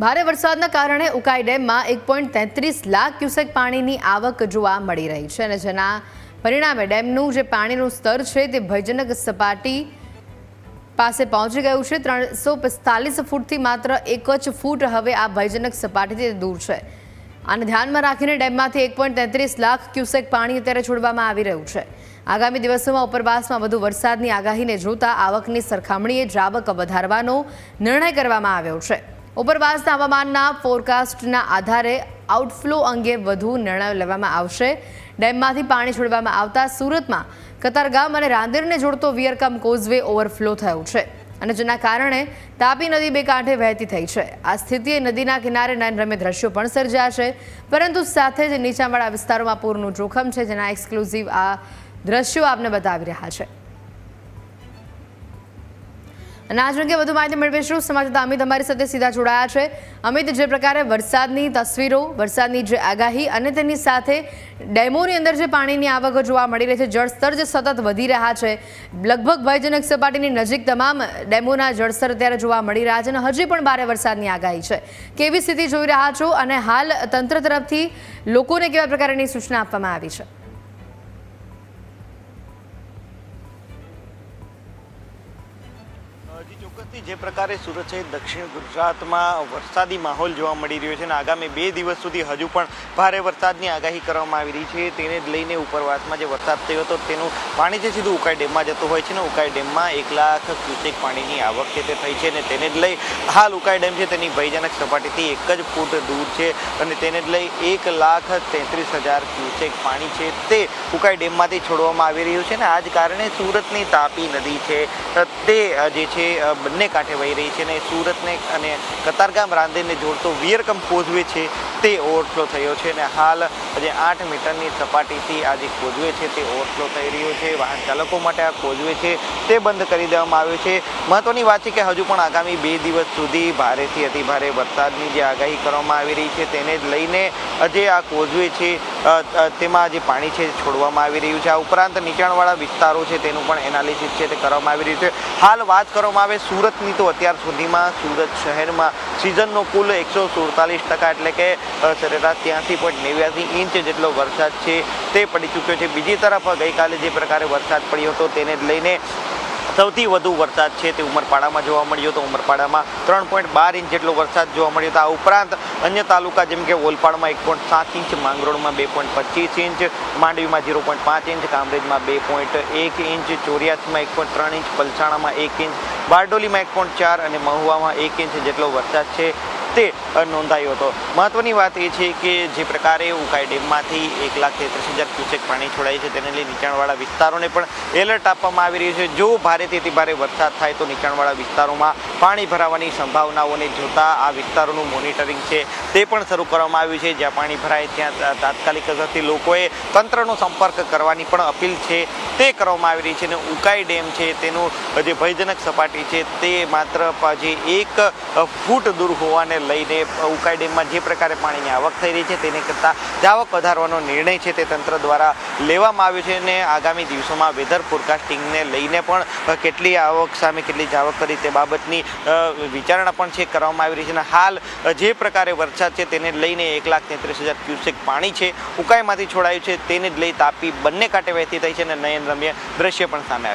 ભારે વરસાદના કારણે ઉકાઈ ડેમમાં એક પોઈન્ટ તેત્રીસ લાખ ક્યુસેક પાણીની આવક જોવા મળી રહી છે અને જેના પરિણામે ડેમનું જે પાણીનું સ્તર છે તે ભયજનક સપાટી પાસે પહોંચી ગયું છે. ત્રણસો પિસ્તાલીસ ફૂટથી માત્ર એક જ ફૂટ હવે આ ભયજનક સપાટીથી દૂર છે. આને ધ્યાનમાં રાખીને ડેમમાંથી એક પોઈન્ટ તેત્રીસ લાખ ક્યુસેક પાણી અત્યારે છોડવામાં આવી રહ્યું છે. આગામી દિવસોમાં ઉપરવાસમાં વધુ વરસાદની આગાહીને જોતા આવકની સરખામણીએ જ આવક વધારવાનો નિર્ણય કરવામાં આવ્યો છે. ઉપરવાસના હવામાનના ફોરકાસ્ટના આધારે આઉટફ્લો અંગે વધુ નિર્ણય લેવામાં આવશે. ડેમમાંથી પાણી છોડવામાં આવતા સુરતમાં કતારગામ અને રાંદેરને જોડતો વિયરકમ કોઝવે ઓવરફ્લો થયું છે અને જેના કારણે તાપી નદી બે કાંઠે વહેતી થઈ છે. આ સ્થિતિએ નદીના કિનારે નયનરમ્ય દ્રશ્યો પણ સર્જ્યા છે. પરંતુ સાથે જ નીચાણવાળા વિસ્તારોમાં પૂરનું જોખમ છે, જેના એક્સક્લુઝિવ આ દ્રશ્યો આપને બતાવી રહ્યા છે. અને આજ અંગે વધુ માહિતી મેળવીશું. સમાજતા અમિત અમારી સાથે સીધા જોડાયા છે. અમિત, જે પ્રકારે વરસાદની તસવીરો, વરસાદની જે આગાહી અને તેની સાથે ડેમોની અંદર જે પાણીની આવક જોવા મળી રહી છે જળસ્તર જે સતત વધી રહ્યા છે. લગભગ ભયજનક સપાટીની નજીક તમામ ડેમોના જળસ્તર અત્યારે જોવા મળી રહ્યા છે અને હજી પણ ભારે વરસાદની આગાહી છે. કેવી સ્થિતિ જોઈ રહ્યા છો અને હાલ તંત્ર તરફથી લોકોને કેવા પ્રકારની સૂચના આપવામાં આવી છે? જે પ્રકારે સુરત છે દક્ષિણ ગુજરાતમાં વરસાદી માહોલ જોવા મળી રહ્યો છે અને આગામી બે દિવસ સુધી હજુ પણ ભારે વરસાદની આગાહી કરવામાં આવી રહી છે. તેને લઈને ઉપરવાસમાં જે વરસાદ થયો હતો તેનું પાણી જે સીધું ઉકાઈ ડેમમાં જતું હોય છે ને ઉકાઈ ડેમમાં એક લાખ ક્યુસેક પાણીની આવક છે તે થઈ છે અને તેને જ લઈ હાલ ઉકાઈ ડેમ છે તેની ભયજનક સપાટીથી એક જ ફૂટ દૂર છે અને તેને જ લઈ એક લાખ તેત્રીસ હજાર ક્યુસેક પાણી છે તે ઉકાઈ ડેમમાંથી છોડવામાં આવી રહ્યું છે ને આ જ કારણે સુરતની તાપી નદી છે. તે જે છે અ, બંને કાંઠે વહી રહી છે અને સુરતને અને કતારગામ રાંદેરને જોડતો વિયરકમ કોઝવે છે તે ઓવરફ્લો થયો છે અને હાલ જે આઠ મીટરની સપાટીથી આ જે કોઝવે છે તે ઓવરફ્લો થઈ રહ્યો છે. વાહન ચાલકો માટે આ કોઝવે છે તે બંધ કરી દેવામાં આવ્યો છે. મહત્વની વાત છે કે હજુ પણ આગામી બે દિવસ સુધી ભારેથી અતિ ભારે વરસાદની જે આગાહી કરવામાં આવી રહી છે તેને જ લઈને જે આ કોઝવે છે તેમાં જે પાણી છે છોડવામાં આવી રહ્યું છે. આ ઉપરાંત નીચાણવાળા વિસ્તારો છે તેનું પણ એનાલિસિસ છે તે કરવામાં આવી રહ્યું છે. હાલ વાત કરવામાં આવે સુરતની તો અત્યાર સુધીમાં સુરત શહેરમાં સિઝનનો કુલ એકસો સુડતાલીસ ટકા એટલે કે સરેરાશ ત્યાંસી પોઈન્ટ નેવ્યાસી ઇંચ જેટલો વરસાદ છે તે પડી ચૂક્યો છે. બીજી તરફ ગઈકાલે જે પ્રકારે વરસાદ પડ્યો હતો તેને લઈને સૌથી વધુ વરસાદ છે તે ઉમરપાડામાં જોવા મળ્યો હતો. ઉમરપાડામાં ત્રણ પોઈન્ટ બાર ઇંચ જેટલો વરસાદ જોવા મળ્યો હતો. આ ઉપરાંત અન્ય તાલુકા જેમ કે ઓલપાડમાં એક પોઈન્ટ સાત ઇંચ, માંગરોળમાં બે પોઈન્ટ પચીસ ઇંચ, માંડવીમાં ઝીરો પોઈન્ટ પાંચ ઇંચ, કામરેજમાં બે પોઈન્ટ એક ઇંચ, ચોર્યાસીમાં એક પોઈન્ટ ત્રણ ઇંચ, પલસાણામાં એક ઇંચ, બારડોલીમાં એક પોઈન્ટ ચાર અને મહુવામાં એક ઇંચ જેટલો વરસાદ છે. તે નોંધાયો હતો. મહત્વની વાત એ છે કે જે પ્રકારે ઉકાઈ ડેમમાંથી એક લાખ તેત્રીસ હજાર ક્યુસેક પાણી છોડાય છે, તેને લઈ નીચાણવાળા વિસ્તારોને પણ એલર્ટ આપવામાં આવી રહ્યું છે. જો ભારેથી અતિ ભારે વરસાદ થાય તો નીચાણવાળા વિસ્તારોમાં પાણી ભરાવાની સંભાવનાઓને જોતા આ વિસ્તારોનું મોનિટરિંગ છે તે પણ શરૂ કરવામાં આવ્યું છે. જ્યાં પાણી ભરાય ત્યાં તાત્કાલિક અસરથી લોકોએ તંત્રનો સંપર્ક કરવાની પણ અપીલ છે તે કરવામાં આવી રહી છે. અને ઉકાઈ ડેમ છે તેનું જે ભયજનક સપાટી છે તે માત્ર જે એક ફૂટ દૂર હોવાને લઈને ઉકાઈ ડેમમાં જે પ્રકારે પાણીની આવક થઈ રહી છે, તેને કરતાં જાવક વધારવાનો નિર્ણય છે તે તંત્ર દ્વારા લેવામાં આવ્યો છે અને આગામી દિવસોમાં વેધર ફોરકાસ્ટિંગને લઈને પણ કેટલી આવક સામે કેટલી જાવક કરી તે બાબતની વિચારણા પણ છે, કરવામાં આવી રહી છે અને હાલ જે પ્રકારે વરસાદ છે તેને લઈને એક લાખ તેત્રીસ હજાર ક્યુસેક પાણી છે ઉકાઈમાંથી છોડાયું છે, તેને જ લઈ તાપી બંને કાંઠે વહેતી થઈ છે અને નયન રમ્ય દ્રશ્ય પણ સામે આવ્યું